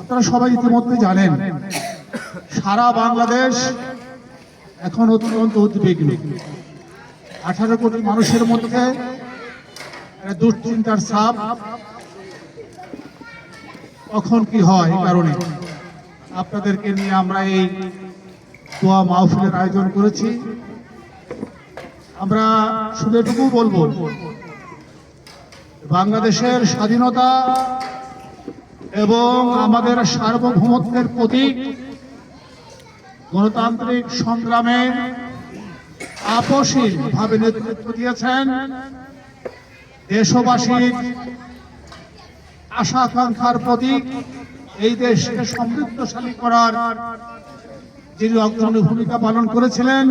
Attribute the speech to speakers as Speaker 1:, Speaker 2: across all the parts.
Speaker 1: আপনারা সবাই ইতিমধ্যে জানেন, সারা বাংলাদেশ এখন অত্যন্ত উদ্বিগ্ন। আঠারো কোটি মানুষের মধ্যে দুশ্চিন্তার ছাপ কখন কি হয় কারণে আপনাদেরকে নিয়ে আমরা এই দোয়া মাহফিলের আয়োজন করেছি। আমরা শুধু এটুকু বলব, বাংলাদেশের স্বাধীনতা এবং আমাদের সার্বভৌমত্বের প্রতীক গণতান্ত্রিক সংগ্রামে আপসীন ভাবে নেতৃত্ব দিয়েছেন দেশবাসীর আশা আকাঙ্ক্ষার প্রতীক এই দেশকে সমৃদ্ধশালী করার যিনি অগ্রণী ভূমিকা পালন করেছিলেন,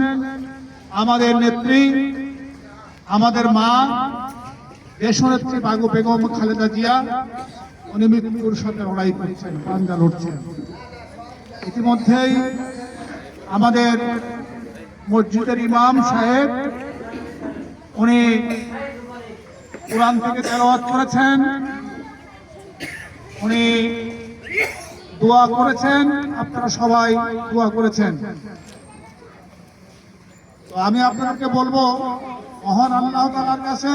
Speaker 1: আমাদের নেত্রী, আমাদের মা, দেশনেত্রী বাগু বেগম খালেদা জিয়া উনি মৃত্যুর সাথে লড়াই করছেন, পাঞ্জা লড়ছেন। ইতিমধ্যেই আমাদের মসজিদের ইমাম সাহেব উনি কোরআন থেকে তেলাওয়াত করেছেন, উনি দোয়া করেছেন, আপনারা সবাই দোয়া করেছেন। তো আমি আপনাদেরকে বলব, মহান আল্লাহ তালার কাছে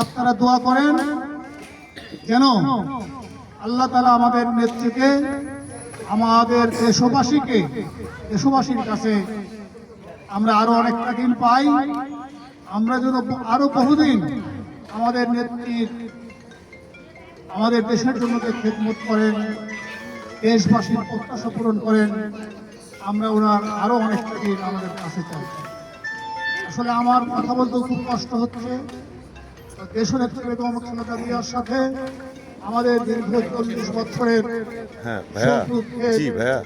Speaker 1: আপনারা দোয়া করেন। যেন আল্লাহ তালা আমাদের নেত্রীকে, আমাদের দেশবাসীকে, দেশবাসীর কাছে আমরা আরও অনেকটা দিন পাই। আমরা যেন আরও বহুদিন আমাদের নেত্রীর আমাদের দেশের জন্য খেদমত করেন, দেশবাসীর প্রত্যাশা পূরণ করেন, আমরা ওনার আরও অনেকটা দিন আমাদের কাছে চাই। আসলে আমার কথা বলতেও খুব কষ্ট হচ্ছে। দেশনেত্রী বেগম খালেদা জিয়ার সাথে আমাদের দীর্ঘ চল্লিশ বছরের
Speaker 2: হ্যাঁ ভাইয়া। জি ভাইয়া।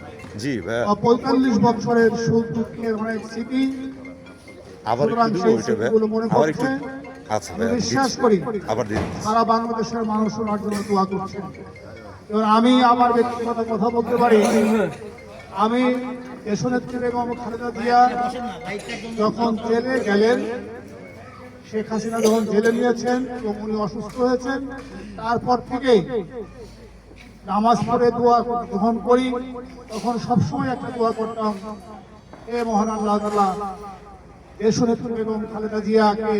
Speaker 2: জি ভাইয়া।
Speaker 1: পঁয়তাল্লিশ বছরের সুখ দুঃখের অনেক স্মৃতি
Speaker 2: আবার আবার একটু আচ্ছা
Speaker 1: বিশ্বাস করি
Speaker 2: আবার
Speaker 1: সারা বাংলাদেশের মানুষ ওনার জন্য দোয়া করছে। এবার আমি আমার ব্যক্তিগত কথা বলতে পারি। আমি দেশনেত্রী বেগম খালেদা জিয়া যখন জেলে গেলেন শেখ হাসিনা যখন জেলে নিয়েছেন, এবং উনি অসুস্থ হয়েছেন, তারপর থেকেই নামাজ পড়ে দোয়া গ্রহণ করি, তখন সবসময় একটা দোয়া করতাম এ মহান আল্লাহ তাআলা দেশনেত্রী বেগম খালেদা জিয়াকে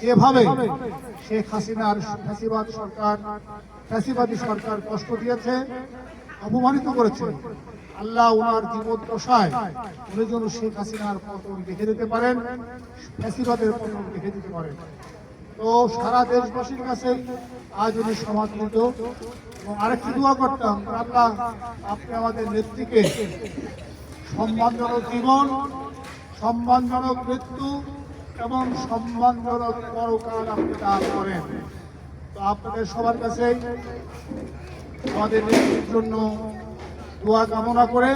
Speaker 1: যেভাবে শেখ হাসিনার ফ্যাসিবাদ সরকার, ফ্যাসিবাদী সরকার কষ্ট দিয়েছে, অপমানিত করেছে আল্লাহ ওনার জীবদ্দশায় উনি যেন শেখ হাসিনার পতন দেখে দিতে পারেন, ফ্যাসিবাদের পতন দেখে দিতে পারেন। তো সারা দেশবাসীর কাছে আজ উনি সমাদৃত। আরেকটি দোয়া করতাম, আল্লাহ আপনি আমাদের নেত্রীকে সম্মানজনক জীবন, সম্মানজনক মৃত্যু এবং সম্মানজনক পরকাল আপনি দান করেন। তো আপনাদের সবার কাছে আমাদের নেত্রীর জন্য দোয়া কামনা করে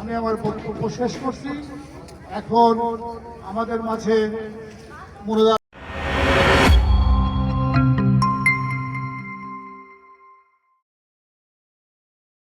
Speaker 1: আমি আমার বক্তব্য শেষ করছি। এখন আমাদের মাঝে মুরদা